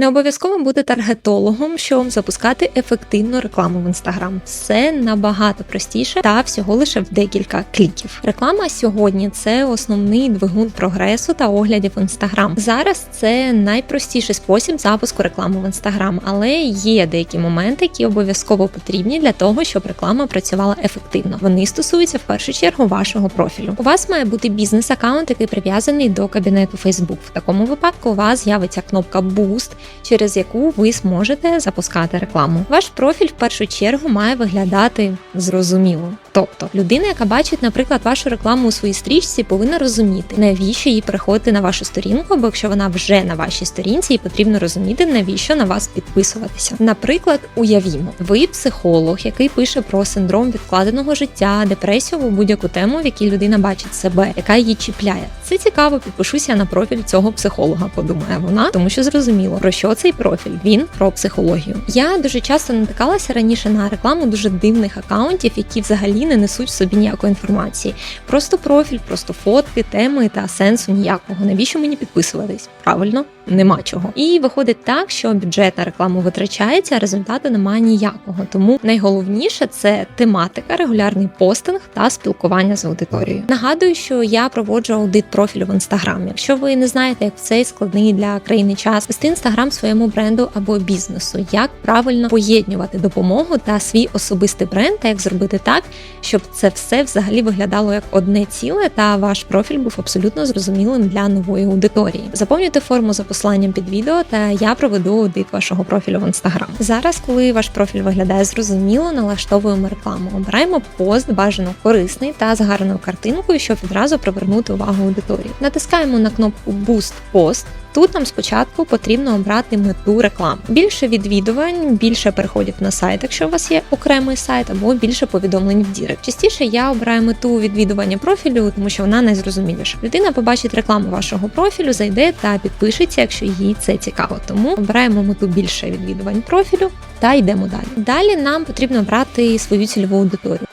Не обов'язково бути таргетологом, щоб запускати ефективну рекламу в інстаграм. Все набагато простіше та всього лише в декілька кліків. Реклама сьогодні це основний двигун прогресу та оглядів інстаграм. Зараз це найпростіший спосіб запуску реклами в інстаграм, але є деякі моменти, які обов'язково потрібні для того, щоб реклама працювала ефективно. Вони стосуються в першу чергу вашого профілю. У вас має бути бізнес-аккаунт, який прив'язаний до кабінету Facebook. В такому випадку у вас з'явиться кнопка Boost, через яку ви зможете запускати рекламу. Ваш профіль в першу чергу має виглядати зрозуміло. Тобто, людина, яка бачить, наприклад, вашу рекламу у своїй стрічці, повинна розуміти, навіщо їй переходити на вашу сторінку, бо якщо вона вже на вашій сторінці, їй потрібно розуміти, навіщо на вас підписуватися. Наприклад, уявімо, ви психолог, який пише про синдром відкладеного життя, депресію або будь-яку тему, в якій людина бачить себе, яка її чіпляє. Це цікаво, підпишуся на профіль цього психолога, подумає вона, тому що зрозуміло, про що цей профіль. Він про психологію. Я дуже часто натикалася раніше на рекламу дуже дивних акаунтів, які взагалі не несуть в собі ніякої інформації. Просто профіль, просто фотки, теми та сенсу ніякого. Навіщо мені підписуватись? Правильно, нема чого. І виходить так, що бюджет на рекламу витрачається, а результату немає ніякого. Тому найголовніше це тематика, регулярний постинг та спілкування з аудиторією. Нагадую, що я проводжу аудит профілю в інстаграмі. Якщо ви не знаєте, як в цей складний для країни час вести інстаграм своєму бренду або бізнесу, як правильно поєднувати допомогу та свій особистий бренд, та як зробити так, щоб це все взагалі виглядало як одне ціле, та ваш профіль був абсолютно зрозумілим для нової аудиторії. Заповнюйте форму за посиланням під відео, та я проведу аудит вашого профілю в інстаграм. Зараз, коли ваш профіль виглядає зрозуміло, налаштовуємо рекламу. Обираємо пост, бажано корисний та з гарною картинкою, щоб відразу привернути увагу аудиторії. Натискаємо на кнопку Boost Post. Тут нам спочатку потрібно обрати мету реклами. Більше відвідувань, більше переходів на сайт, якщо у вас є окремий сайт, або більше повідомлень в Дірект. Частіше я обираю мету відвідування профілю, тому що вона найзрозуміліша. Людина побачить рекламу вашого профілю, зайде та підпишеться, якщо їй це цікаво. Тому обираємо мету більше відвідувань профілю та йдемо далі. Далі нам потрібно обрати свою цільову аудиторію.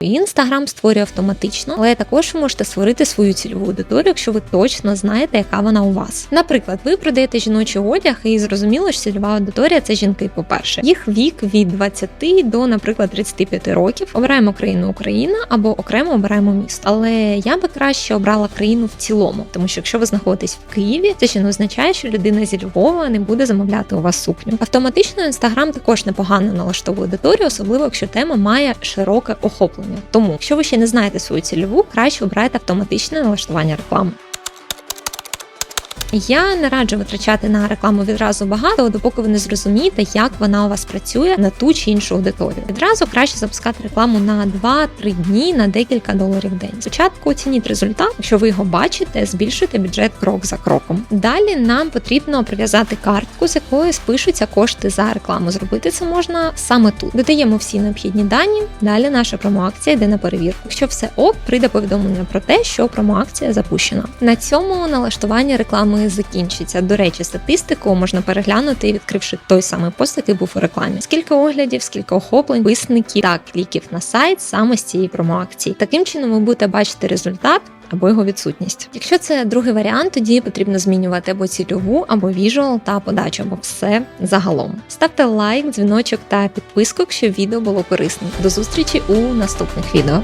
Інстаграм створює автоматично, але також ви можете створити свою цільову аудиторію, якщо ви точно знаєте, яка вона у вас. Наприклад, ви продаєте жіночий одяг, і зрозуміло, що цільова аудиторія це жінки. По перше, їх вік від 20 до, наприклад, 35 років. Обираємо країну Україна або окремо обираємо місто. Але я би краще обрала країну в цілому, тому що якщо ви знаходитесь в Києві, це ще не означає, що людина зі Львова не буде замовляти у вас сукню. Автоматично інстаграм також непогано налаштовує аудиторію, особливо якщо тема має широке охоплення. Тому, якщо ви ще не знаєте свою цільову, краще обирайте автоматичне налаштування реклами. Я не раджу витрачати на рекламу відразу багато, допоки ви не зрозумієте, як вона у вас працює на ту чи іншу аудиторію. Відразу краще запускати рекламу на 2-3 дні на декілька доларів в день. Спочатку оцініть результат, якщо ви його бачите, збільшуйте бюджет крок за кроком. Далі нам потрібно прив'язати картку, з якої спишуться кошти за рекламу. Зробити це можна саме тут. Додаємо всі необхідні дані. Далі наша промоакція йде на перевірку. Якщо все ок, прийде повідомлення про те, що промоакція запущена. На цьому налаштування реклами закінчиться. До речі, статистику можна переглянути, відкривши той самий пост, який був у рекламі. Скільки оглядів, скільки охоплень, висників та кліків на сайт саме з цієї промоакції. Таким чином ви будете бачити результат. Або його відсутність. Якщо це другий варіант, тоді потрібно змінювати або цільову, або віжуал та подачу, або все загалом. Ставте лайк, дзвіночок та підписку, якщо відео було корисним. До зустрічі у наступних відео.